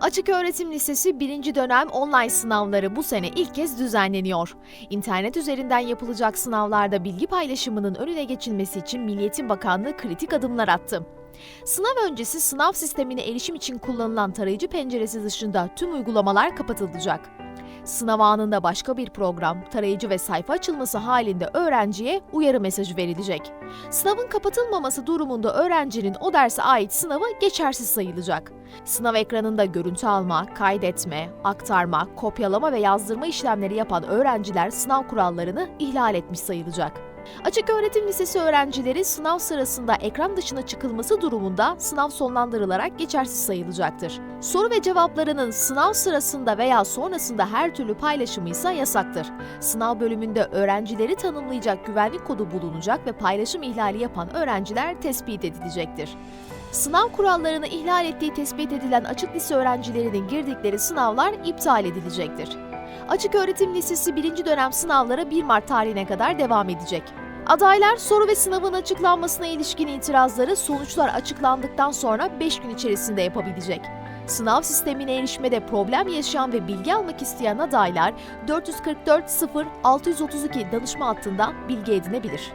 Açık Öğretim Lisesi 1. dönem online sınavları bu sene ilk kez düzenleniyor. İnternet üzerinden yapılacak sınavlarda bilgi paylaşımının önüne geçilmesi için Milliyetin Bakanlığı kritik adımlar attı. Sınav öncesi sınav sistemine erişim için kullanılan tarayıcı penceresi dışında tüm uygulamalar kapatılacak. Sınav anında başka bir program, tarayıcı ve sayfa açılması halinde öğrenciye uyarı mesajı verilecek. Sınavın kapatılmaması durumunda öğrencinin o derse ait sınavı geçersiz sayılacak. Sınav ekranında görüntü alma, kaydetme, aktarma, kopyalama ve yazdırma işlemleri yapan öğrenciler sınav kurallarını ihlal etmiş sayılacak. Açık Öğretim Lisesi öğrencileri sınav sırasında ekran dışına çıkılması durumunda sınav sonlandırılarak geçersiz sayılacaktır. Soru ve cevaplarının sınav sırasında veya sonrasında her türlü paylaşımı ise yasaktır. Sınav bölümünde öğrencileri tanımlayacak güvenlik kodu bulunacak ve paylaşım ihlali yapan öğrenciler tespit edilecektir. Sınav kurallarını ihlal ettiği tespit edilen açık lise öğrencilerinin girdikleri sınavlar iptal edilecektir. Açık Öğretim Lisesi 1. dönem sınavları 1 Mart tarihine kadar devam edecek. Adaylar soru ve sınavın açıklanmasına ilişkin itirazları sonuçlar açıklandıktan sonra 5 gün içerisinde yapabilecek. Sınav sistemine erişmede problem yaşayan ve bilgi almak isteyen adaylar 444 0 632 danışma hattından bilgi edinebilir.